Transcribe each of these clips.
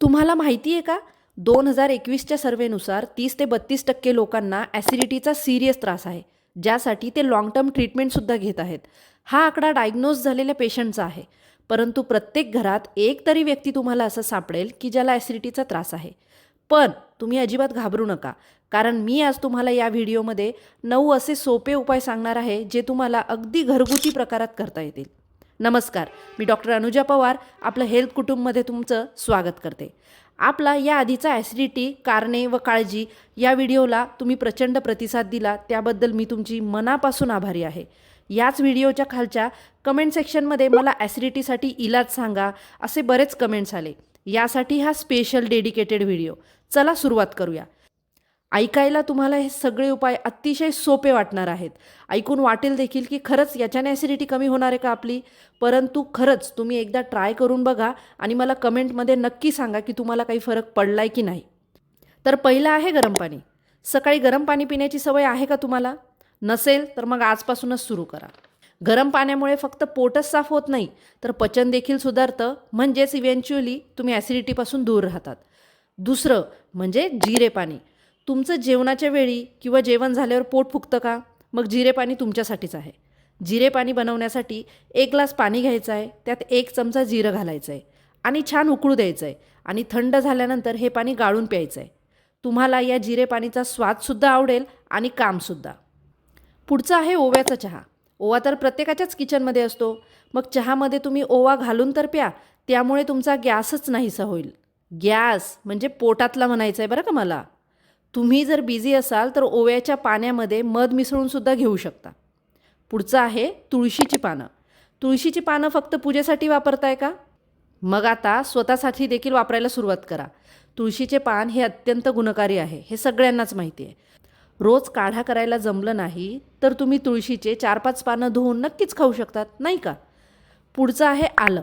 तुम्हाला माहिती आहे का? दोन हजार एकवीसच्या सर्वेनुसार तीस ते बत्तीस टक्के लोकांना ॲसिडिटीचा सिरियस त्रास आहे ज्यासाठी ते लाँग टर्म ट्रीटमेंटसुद्धा घेत आहेत. हा आकडा डायग्नोज झालेल्या पेशंटचा आहे. परंतु प्रत्येक घरात एक तरी व्यक्ती तुम्हाला असं सापडेल की ज्याला ॲसिडिटीचा त्रास आहे. पण तुम्ही अजिबात घाबरू नका कारण मी आज तुम्हाला या व्हिडिओमध्ये नऊ असे सोपे उपाय सांगणार आहे जे तुम्हाला अगदी घरगुती प्रकारात करता येतील. नमस्कार मी डॉक्टर अनुजा पवार आपलं हेल्थ कुटुंबमध्ये तुमचं स्वागत करते. आपला या आधीचा ॲसिडिटी कारणे व काळजी या व्हिडिओला तुम्ही प्रचंड प्रतिसाद दिला त्याबद्दल मी तुमची मनापासून आभारी आहे. याच व्हिडिओच्या खालच्या कमेंट सेक्शनमध्ये मला ॲसिडिटीसाठी इलाज सांगा असे बरेच कमेंट्स आले. यासाठी हा स्पेशल डेडिकेटेड व्हिडिओ. चला सुरुवात करूया. ऐकायला तुम्हाला हे सगळे उपाय अतिशय सोपे वाटणार आहेत. ऐकून वाटेल देखील की खरंच याच्याने ॲसिडिटी कमी होणार आहे का आपली? परंतु खरंच तुम्ही एकदा ट्राय करून बघा आणि मला कमेंटमध्ये नक्की सांगा की तुम्हाला काही फरक पडला आहे की नाही. तर पहिलं आहे गरम पाणी. सकाळी गरम पाणी पिण्याची सवय आहे का तुम्हाला? नसेल तर मग आजपासूनच सुरू करा. गरम पाण्यामुळे फक्त पोटच साफ होत नाही तर पचन देखील सुधारतं. म्हणजेच इव्हेंच्युअली तुम्ही ॲसिडिटीपासून दूर राहतात. दुसरं म्हणजे जिरे पाणी. तुमचं जेवणाच्या वेळी किंवा जेवण झाल्यावर पोट फुगतं का? मग जिरे पाणी तुमच्यासाठीच आहे. जिरे पाणी बनवण्यासाठी एक ग्लास पाणी घ्यायचं आहे त्यात एक चमचा जिरं घालायचं आहे आणि छान उकळू द्यायचं आहे आणि थंड झाल्यानंतर हे पाणी गाळून प्यायचं आहे. तुम्हाला या जिरे पाणीचा स्वादसुद्धा आवडेल आणि कामसुद्धा पुढचं आहे ओव्याचा चहा. ओवा तर प्रत्येकाच्याच किचनमध्ये असतो. मग चहामध्ये तुम्ही ओवा घालून तर प्या त्यामुळे तुमचा गॅसच नाहीसा होईल. गॅस म्हणजे पोटातला म्हणायचं आहे बरं का मला. तुम्ही जर बिझी असाल तर ओव्याच्या पाण्यामध्ये मध मिसळूनसुद्धा घेऊ शकता. पुढचं आहे तुळशीची पानं. तुळशीची पानं फक्त पूजेसाठी वापरताय का? मग आता स्वतःसाठी देखील वापरायला सुरुवात करा. तुळशीचे पान हे अत्यंत गुणकारी आहे. हे सगळ्यांनाच माहिती आहे. रोज काढा करायला जमलं नाही तर तुम्ही तुळशीचे चार पाच पानं धुवून नक्कीच खाऊ शकतात नाही का? पुढचं आहे आलं.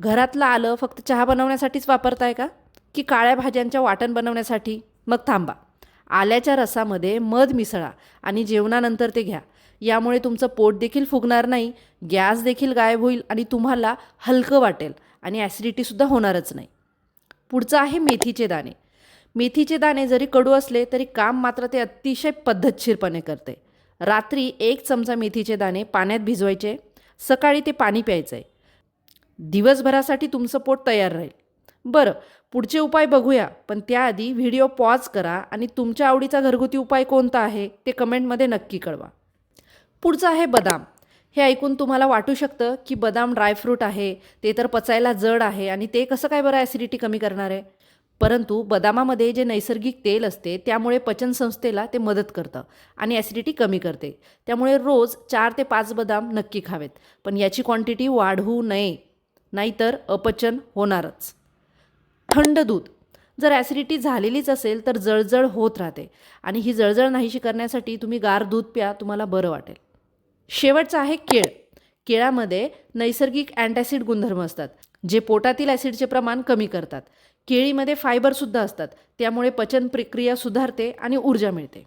घरातलं आलं फक्त चहा बनवण्यासाठीच वापरताय का? की काळ्या भाज्यांच्या वाटण बनवण्यासाठी? मग थांबा. आल्याच्या रसामध्ये मध मिसळा आणि जेवणानंतर ते घ्या. यामुळे तुमचं पोट देखील फुगणार नाही गॅस देखील गायब होईल आणि तुम्हाला हलकं वाटेल आणि ॲसिडिटीसुद्धा होणारच नाही. पुढचं आहे मेथीचे दाणे. मेथीचे दाणे जरी कडू असले तरी काम मात्र ते अतिशय पद्धतशीरपणे करते. रात्री एक चमचा मेथीचे दाणे पाण्यात भिजवायचे सकाळी ते पाणी प्यायचं. आहे दिवसभरासाठी तुमचं पोट तयार राहील. बरं पुढचे उपाय बघूया. पण त्याआधी व्हिडिओ पॉज करा आणि तुमच्या आवडीचा घरगुती उपाय कोणता आहे ते कमेंटमध्ये नक्की कळवा. पुढचं आहे बदाम. हे ऐकून तुम्हाला वाटू शकतं की बदाम ड्रायफ्रूट आहे ते तर पचायला जड आहे आणि ते कसं काय बरं ॲसिडिटी कमी करणार आहे? परंतु बदामामध्ये जे नैसर्गिक तेल असते त्यामुळे पचनसंस्थेला ते मदत करतं आणि ॲसिडिटी कमी करते. त्यामुळे रोज चार ते पाच बदाम नक्की खावेत. पण याची क्वांटिटी वाढवू नये. नाहीतर अपचन होणारच. थंड दूध. जर ॲसिडिटी झालेलीच असेल तर जळजळ होत राहते. आणि ही जळजळ नाहीशी करण्यासाठी तुम्ही गार दूध प्या तुम्हाला बरं वाटेल. शेवटचं आहे केळ. केळामध्ये नैसर्गिक अँटॅसिड गुणधर्म असतात जे पोटातील ॲसिडचे प्रमाण कमी करतात. केळीमध्ये फायबरसुद्धा असतात त्यामुळे पचन प्रक्रिया सुधारते आणि ऊर्जा मिळते.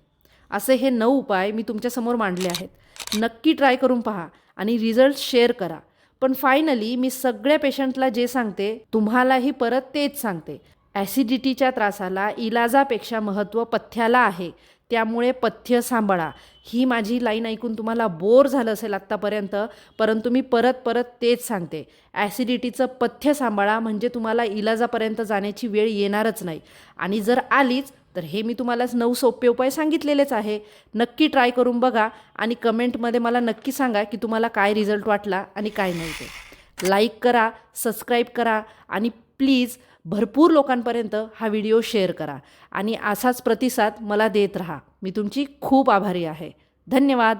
असे हे नऊ उपाय मी तुमच्यासमोर मांडले आहेत. नक्की ट्राय करून पहा आणि रिझल्ट शेअर करा. पण फायनली मी सगळ्या पेशंटला जे सांगते तुम्हालाही परत तेच सांगते. ॲसिडिटीच्या त्रासाला इलाजापेक्षा महत्त्व पथ्याला आहे. त्यामुळे पथ्य सांभाळा. ही माझी लाईन ऐकून तुम्हाला बोर झालं असेल आत्तापर्यंत परंतु मी परत परत तेच सांगते. ॲसिडिटीचं पथ्य सांभाळा म्हणजे तुम्हाला इलाजापर्यंत जाण्याची वेळ येणारच नाही. आणि जर आलीच तर हे मी तुम्हाला नऊ सोपे उपाय सांगितलेलेच आहे. नक्की ट्राय करून बघा आणि कमेंटमध्ये मला नक्की सांगा की तुम्हाला काय रिझल्ट वाटला आणि काय नाही ते. लाईक करा सबस्क्राईब करा आणि प्लीज भरपूर लोकांपर्यंत हा व्हिडिओ शेअर करा. आणि असाच प्रतिसाद मला देत राहा. मी तुमची खूप आभारी आहे. धन्यवाद.